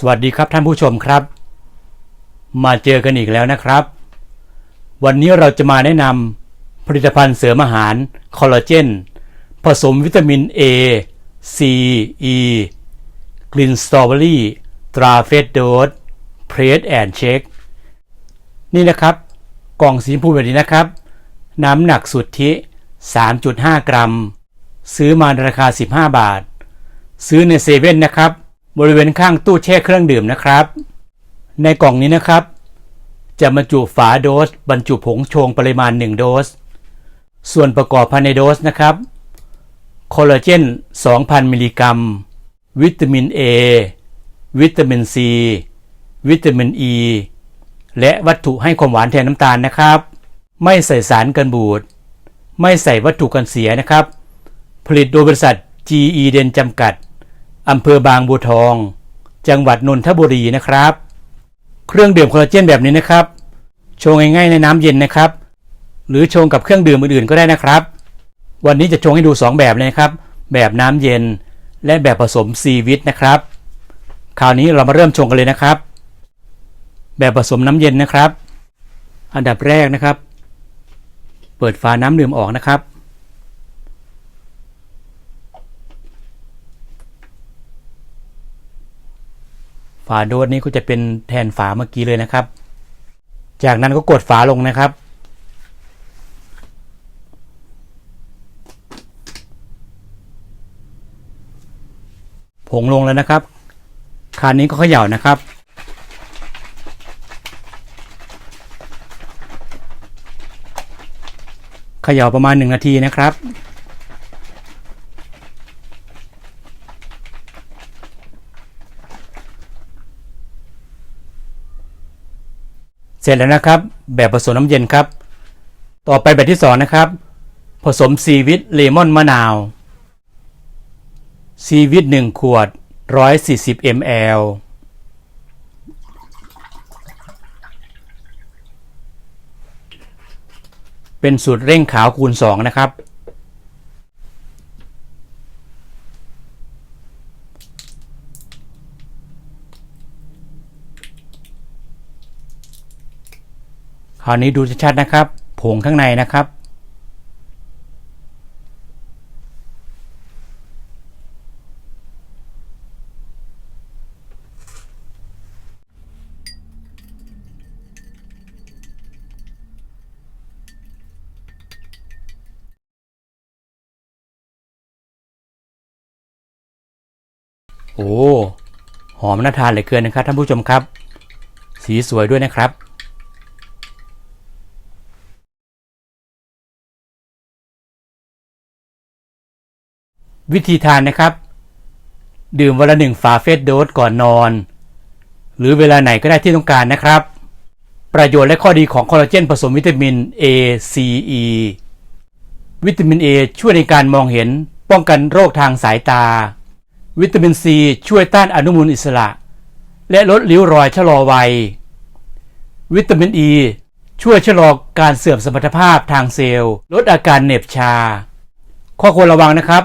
สวัสดีครับท่านผู้ชมครับ มาเจอกันอีกแล้วนะครับ วันนี้เราจะมาแนะนำผลิตภัณฑ์เสริมอาหารคอลลาเจน ผสมวิตามิน A C E กลิ่นสตรอเบอรี่ตราเฟสโดสเพรสแอนเช็คนี่นะครับ กล่องสีชมพูแบบนี้นะครับ น้ำหนักสุทธิ 3.5 กรัม ซื้อมาในราคา 15 บาท ซื้อในเซเว่นนะครับ บริเวณข้างตู้แช่เครื่องดื่มนะครับ ในกล่องนี้นะครับ จะบรรจุฝาโดส บรรจุผงชงปริมาณ 1 โดส ส่วนประกอบภายในโดสนะครับคอลลาเจน 2,000 มิลลิกรัม วิตามิน A วิตามิน C วิตามิน E และวัตถุให้ความหวานแทนน้ำตาลนะครับ ไม่ใส่สารกันบูด ไม่ใส่วัตถุกันเสียนะครับ ผลิตโดยบริษัท GE เดนจำกัด อำเภอบางบัวทอง จังหวัดนนทบุรีนะครับ เครื่องดื่มคอลลาเจนแบบนี้นะครับ ชงง่ายๆในน้ำเย็นนะครับ หรือชงกับเครื่องดื่มอื่นๆก็ได้นะครับ วันนี้จะชงให้ดู 2 แบบเลยครับ แบบน้ำเย็น และแบบผสมซีวิตนะครับ คราวนี้เรามาเริ่มชงกันเลยนะครับ แบบผสมน้ำเย็นนะครับ อันดับแรกนะครับ เปิดฝาน้ำดื่มออกนะครับ ฝาโดสนี้ก็จะเป็นแทนฝาเมื่อกี้เลยนะครับ จากนั้นก็กดฝาลงนะครับ ผงลงแล้วนะครับ คาวนี้ก็เขย่านะครับเขย่าประมาณหนึ่งนาทีนะครับ เสร็จแล้วนะครับ แบบผสมน้ำเย็นครับ ต่อไปแบบที่สองนะครับ ผสมซีวิตเลมอนมะนาวซีวิต1ขวด 140 ml เป็นสูตรเร่งขาวคูณ 2 นะครับ คราวนี้ดูชัดๆนะครับ ผงข้างในนะครับ โอ้ หอมน่าทานเหลือเกินนะครับท่านผู้ชมครับ สีสวยด้วยนะครับ วิธีทานนะครับ ดื่มวันละหนึ่งฝาเฟสโดสก่อนนอน หรือเวลาไหนก็ได้ที่ต้องการนะครับ ประโยชน์และข้อดีของคอลลาเจนผสมวิตามิน A C E วิตามิน A ช่วยในการมองเห็นป้องกันโรคทางสายตา วิตามิน C ช่วยต้านอนุมูลอิสระ และลดริ้วรอยชะลอวัย วิตามิน E ช่วยชะลอการเสื่อมสมรรถภาพทางเซลล์ ลดอาการเหน็บชา ข้อควรระวังนะครับ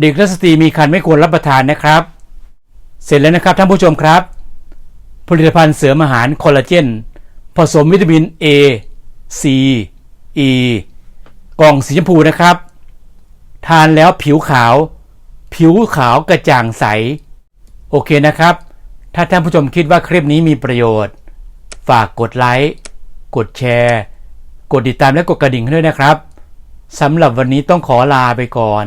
เด็กและสตรีมีครรภ์ไม่ควรรับประทานนะครับ เสร็จแล้วนะครับท่านผู้ชมครับ ผลิตภัณฑ์เสริมอาหารคอลลาเจน ผสมวิตามิน A C E กล่องสีชมพูนะครับ ทานแล้วผิวขาว ผิวขาวกระจ่างใส โอเคนะครับ ถ้าท่านผู้ชมคิดว่าคลิปนี้มีประโยชน์ ฝากกดไลค์ กดแชร์ กดติดตามและกดกระดิ่งให้ด้วยนะครับสำหรับวันนี้ต้องขอลาไปก่อน